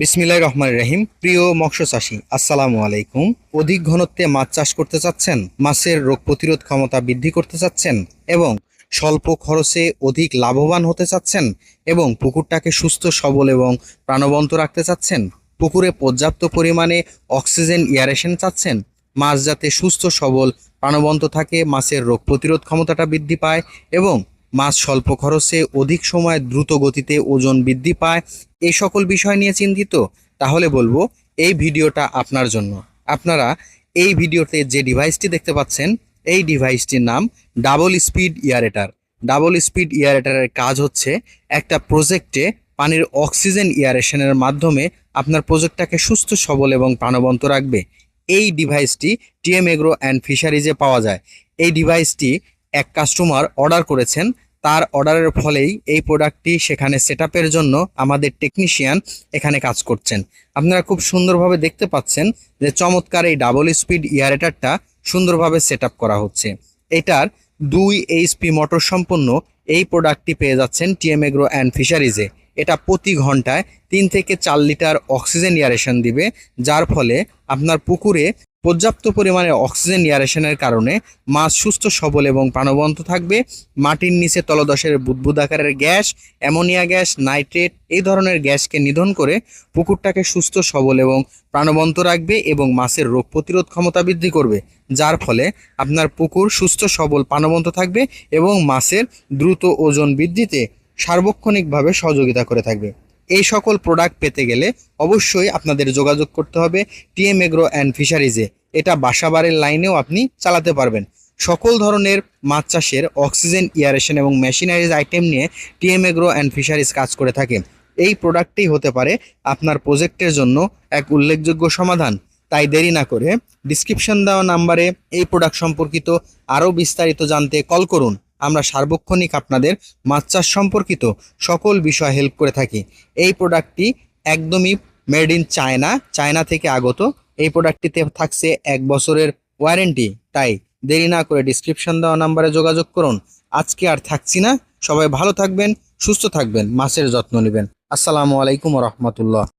বিসমিল্লাহ রহমান রহিম। প্রিয় মৎস্য চাষী, আসসালামু আলাইকুম। অধিক ঘনত্বে মাছ চাষ করতে চাচ্ছেন, মাছের রোগ প্রতিরোধ ক্ষমতা বৃদ্ধি করতে চাচ্ছেন এবং স্বল্প খরচে অধিক লাভবান হতে চাচ্ছেন এবং পুকুরটাকে সুস্থ, সবল এবং প্রাণবন্ত রাখতে চাচ্ছেন, পুকুরে পর্যাপ্ত পরিমাণে অক্সিজেন ইয়ারেশন চাচ্ছেন, মাছ যাতে সুস্থ, সবল, প্রাণবন্ত থাকে, মাছের রোগ প্রতিরোধ ক্ষমতাটা বৃদ্ধি পায় এবং মাছ স্বল্প খরচে অধিক সময় দ্রুত গতিতে ওজন বৃদ্ধি পায় এই সকল বিষয় নিয়ে চিন্তিত? তাহলে বলব, এই ভিডিওটা আপনার জন্য। আপনারা এই ভিডিওতে যে ডিভাইসটি দেখতে পাচ্ছেন, এই ডিভাইসটির নাম double speed aerator double speed ইয়ারেটারের কাজ হচ্ছে একটা প্রজেক্টে পানির অক্সিজেন ইয়ারেশনের মাধ্যমে আপনার প্রজেক্টটাকে সুস্থ, সবল এবং প্রাণবন্ত রাখবে। এই ডিভাইসটি টিএম এগ্রো অ্যান্ড ফিশারিজে পাওয়া যায়। এই ডিভাইসটি এক কাস্টমার অর্ডার করেছেন, তার অর্ডারের ফলেই এই প্রোডাক্টটি সেখানে সেট জন্য আমাদের টেকনিশিয়ান এখানে কাজ করছেন। আপনারা খুব সুন্দরভাবে দেখতে পাচ্ছেন যে চমৎকার এই ডাবল স্পিড ইয়ারেটারটা সুন্দরভাবে সেট করা হচ্ছে। এটার দুই এইচপি মোটর সম্পন্ন এই প্রোডাক্টটি পেয়ে যাচ্ছেন টিএম এগ্রো অ্যান্ড ফিশারিজে এটা প্রতি ঘন্টায় তিন থেকে চার লিটার অক্সিজেন ইয়ারেশন দিবে, যার ফলে আপনার পুকুরে পর্যাপ্ত পরিমাণে অক্সিজেন ইয়ারেশনের কারণে মাছ সুস্থ, সবল এবং প্রাণবন্ত থাকবে। মাটির নিচে তলদশের বুদবুদ আকারের গ্যাস, অ্যামোনিয়া গ্যাস, নাইট্রেট এই ধরনের গ্যাসকে নিধন করে পুকুরটাকে সুস্থ, সবল এবং প্রাণবন্ত রাখবে এবং মাছের রোগ প্রতিরোধ ক্ষমতা বৃদ্ধি করবে। যার ফলে আপনার পুকুর সুস্থ, সবল, প্রাণবন্ত থাকবে এবং মাছের দ্রুত ওজন বৃদ্ধিতে সার্বক্ষণিকভাবে সহযোগিতা করে থাকবে। এই সকল প্রোডাক্ট পেতে গেলে অবশ্যই আপনাদের যোগাযোগ করতে হবে টিএম এগ্রো অ্যান্ড ফিশারিজে। এটা বাসাবাড়ির লাইনেও আপনি চালাতে পারবেন। সকল ধরনের মাছ চাষের অক্সিজেন ইয়ারেশন এবং মেশিনারিজ আইটেম নিয়ে টিএম এগ্রো অ্যান্ড ফিশারিজ কাজ করে থাকে। এই প্রোডাক্টটি হতে পারে আপনার প্রজেক্টের জন্য এক উল্লেখযোগ্য সমাধান। তাই দেরি না করে ডিসক্রিপশন দেওয়া নাম্বারে এই প্রোডাক্ট সম্পর্কিত আরও বিস্তারিত জানতে কল করুন। আমরা সার্বক্ষণিক আপনাদের মাছ চাষ সম্পর্কিত সকল বিষয় হেল্প করে থাকি। এই প্রোডাক্টটি একদমই মেড ইন চায়না চায়না থেকে আগত। এই প্রোডাক্টটিতে থাকছে এক বছরের ওয়ারেন্টি তাই দেরি না করে ডিসক্রিপশন দেওয়া নাম্বারে যোগাযোগ করুন। আজকে আর থাকছি না। সবাই ভালো থাকবেন, সুস্থ থাকবেন, মাছের যত্ন নেবেন। আসসালামু আলাইকুম রহমতুল্লাহ।